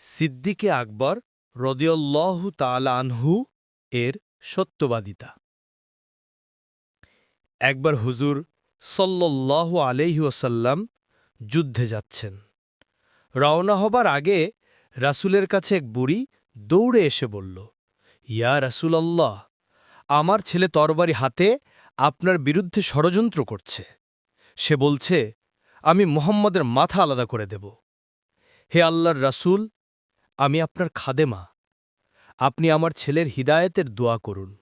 সিদ্দিকে আকবর রদিয়াল্লাহু আনহু এর সত্যবাদিতা। একবার হুজুর সল্লাল্লাহু আলাইহি ওয়াসাল্লাম যুদ্ধে যাচ্ছেন। রওনা হবার আগে রাসূলের কাছে এক বুড়ি দৌড়ে এসে বলল, ইয়া রাসূলাল্লাহ, আমার ছেলে তরবারি হাতে আপনার বিরুদ্ধে ষড়যন্ত্র করছে। সে বলছে, আমি মোহাম্মদের মাথা আলাদা করে দেব। হে আল্লাহর রাসূল আমি আপনার খাদেমা। আপনি আমার ছেলের হিদায়েতের দোয়া করুন।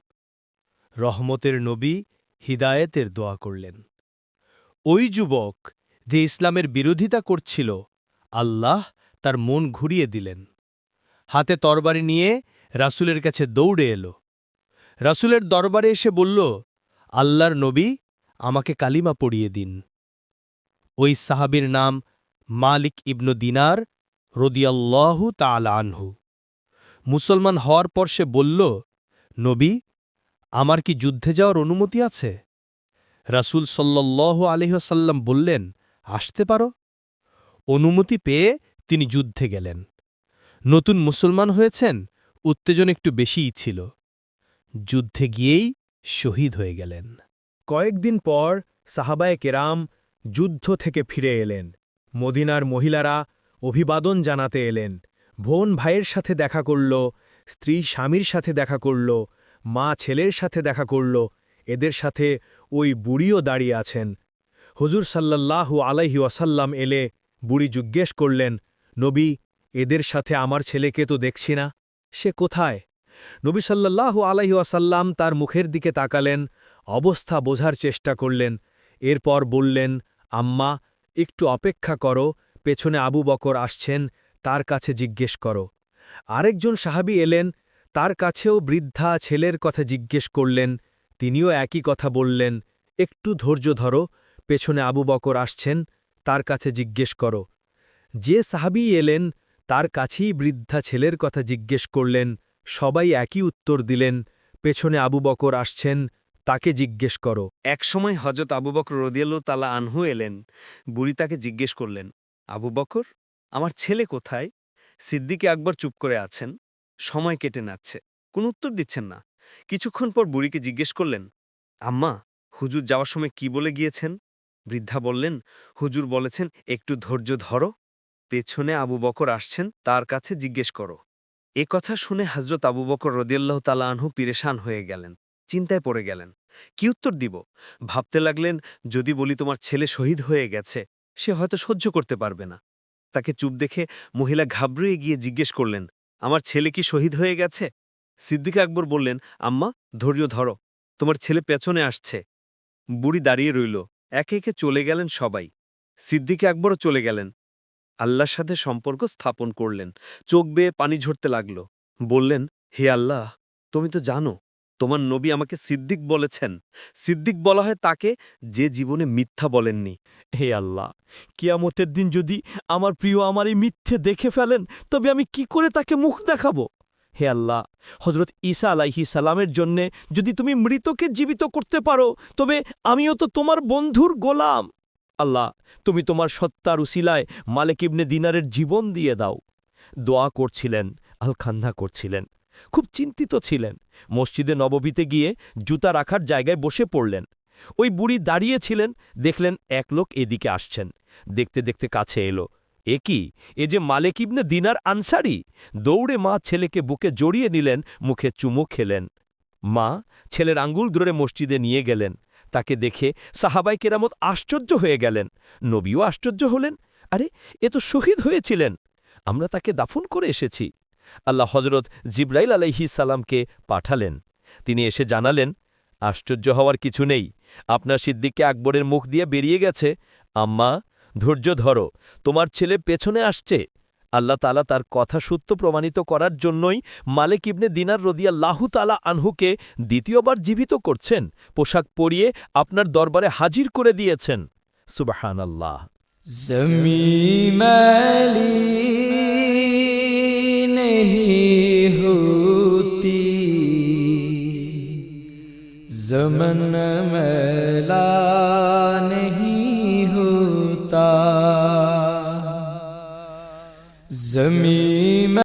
রহমতের নবী হিদায়েতের দোয়া করলেন। ওই যুবক যে ইসলামের বিরোধিতা করছিল, আল্লাহ তার মন ঘুরিয়ে দিলেন। হাতে তরবারি নিয়ে রাসূলের কাছে দৌড়ে এলো। রাসূলের দরবারে এসে বলল, আল্লাহর নবী, আমাকে কালিমা পড়িয়ে দিন। ওই সাহাবীর নাম মালিক ইবনু দিনার রদিয়াল্লাহু তাআলা আনহু। মুসলমান হওয়ার পর সে বলল, নবী, আমার কি যুদ্ধে যাওয়ার অনুমতি আছে? রাসূল সল্লাল্লাহু আলহিহাসাল্লাম বললেন, আসতে পারো। অনুমতি পেয়ে তিনি যুদ্ধে গেলেন। নতুন মুসলমান হয়েছেন, উত্তেজন একটু বেশিই ছিল। যুদ্ধে গিয়েই শহীদ হয়ে গেলেন। কয়েকদিন পর সাহাবায়ে কেরাম যুদ্ধ থেকে ফিরে এলেন। মদিনার মহিলারা অভিবাদন জানাতে এলেন। বোন ভাইয়ের সাথে দেখা করল, স্ত্রী স্বামীর সাথে দেখা করল, মা ছেলের সাথে দেখা করল, এদের সাথে ওই বুড়িও দাঁড়িয়ে আছেন। হুজুর সাল্লাল্লাহু আলাইহি ওয়াসাল্লাম এলে বুড়ি জিজ্ঞেস করলেন, নবী, এদের সাথে আমার ছেলেকে তো দেখছি না, সে কোথায়? নবী সাল্লাল্লাহু আলাইহি ওয়াসাল্লাম তার মুখের দিকে তাকালেন, অবস্থা বোঝার চেষ্টা করলেন, এরপর বললেন, আম্মা, একটু অপেক্ষা করো পেছনে আবু বকর আসছেন, তার কাছে জিজ্ঞেস করো। আরেকজন সাহাবী এলেন, তার কাছেও বৃদ্ধা ছেলের কথা জিজ্ঞেস করলেন, তিনিও একই কথা বললেন, একটু ধৈর্য ধরো, পেছনে আবু বকর আসছেন, তার কাছে জিজ্ঞেস করো। যে সাহাবী এলেন, তার কাছেই বৃদ্ধা ছেলের কথা জিজ্ঞেস করলেন, সবাই একই উত্তর দিলেন, পেছনে আবু বকর আসছেন, তাকে জিজ্ঞেস করো। একসময় হজরত আবু বকর রদিয়াল্লু তালা আনহু এলেন, বুড়ি তাকে জিজ্ঞেস করলেন আবু বকর, আমার ছেলে কোথায়? সিদ্দিকে আকবর চুপ করে আছেন। সময় কেটে নাচ্ছে। কোন উত্তর দিচ্ছেন না। কিছুক্ষণ পর বুড়িকে জিজ্ঞেস করলেন, আম্মা, হুজুর যাওয়ার সময় কি বলে গিয়েছেন? বৃদ্ধা বললেন, হুজুর বলেছেন, একটু ধৈর্য ধরো। পেছনে আবু বকর আসছেন, তার কাছে জিজ্ঞেস করো। এ কথা শুনে হজরত আবু বকর রদিয়াল্লাহ তালা আনহু পিরেশান হয়ে গেলেন, চিন্তায় পড়ে গেলেন। কি উত্তর দিব? ভাবতে লাগলেন, যদি বলি তোমার ছেলে শহীদ হয়ে গেছে সে হয়তো সহ্য করতে পারবে না। তাকে চুপ দেখে মহিলা ঘাবড়িয়ে গিয়ে জিজ্ঞেস করলেন, আমার ছেলে কি শহীদ হয়ে গেছে? সিদ্দিক আকবর বললেন, আম্মা, ধৈর্য ধরো, তোমার ছেলে পেছনে আসছে। বুড়ি দাঁড়িয়ে রইল, একে একে চলে গেলেন সবাই। সিদ্দিকে আকবরও চলে গেলেন। আল্লাহর সাথে সম্পর্ক স্থাপন করলেন। চোখ বেয়ে পানি ঝরতে লাগল। বললেন, হে আল্লাহ, তুমি তো জানো তোমার নবী আমাকে সিদ্দিক বলেছেন। সিদ্দিক বলা হয় তাকে যে জীবনে মিথ্যা বলেননি। হে আল্লাহ, কিয়ামতের দিন যদি আমার প্রিয় আমার এই মিথ্যে দেখে ফেলেন, তবে আমি কি করে তাকে মুখ দেখাবো? হে আল্লাহ হজরত ঈসা আলাইহি সালামের জন্যে যদি তুমি মৃতকে জীবিত করতে পারো, তবে আমিও তো তোমার বন্ধুর গোলাম। আল্লাহ, তুমি তোমার সত্তার উসিলায় মালেক ইবনে দিনারের জীবন দিয়ে দাও। দোয়া করছিলেন, আলখান্না করছিলেন। খুব চিন্তিত ছিলেন। মসজিদে নববীতে গিয়ে জুতা রাখার জায়গায় বসে পড়লেন। ওই বুড়ি দাঁড়িয়েছিলেন দেখলেন এক লোক এদিকে আসছেন। দেখতে দেখতে কাছে এলো। এ কি? এ যে মালেক ইবনে দিনার আনসারি? দৌড়ে মা ছেলেকে বুকে জড়িয়ে নিলেন, মুখে চুমু খেলেন। মা ছেলের আঙ্গুল ধরে মসজিদে নিয়ে গেলেন। তাকে দেখে সাহাবাই কেরামত আশ্চর্য হয়ে গেলেন। নবীও আশ্চর্য হলেন, আরে, এ তো শহীদ হয়েছিলেন। আমরা তাকে দাফন করে এসেছি। আল্লাহ হজরত জিব্রাইল আলাইহি সালামকে পাঠালেন। তিনি এসে জানালেন, আশ্চর্য হওয়ার কিছু নেই। আপনার সিদ্দিককে আকবরের মুখ দিয়ে বেরিয়ে গেছে। আম্মা, ধৈর্য ধরো। তোমার ছেলে পেছনে আসছে। আল্লাহ তালা তার কথা সত্য প্রমাণিত করার জন্যই মালেক ইবনে দিনার রদিয়া তালা আনহুকে দ্বিতীয়বার জীবিত করছেন। পোশাক পরিয়ে আপনার দরবারে হাজির করে দিয়েছেন। সুবাহান আল্লাহ जमी زمن میلا نہیں ہوتا۔ زمین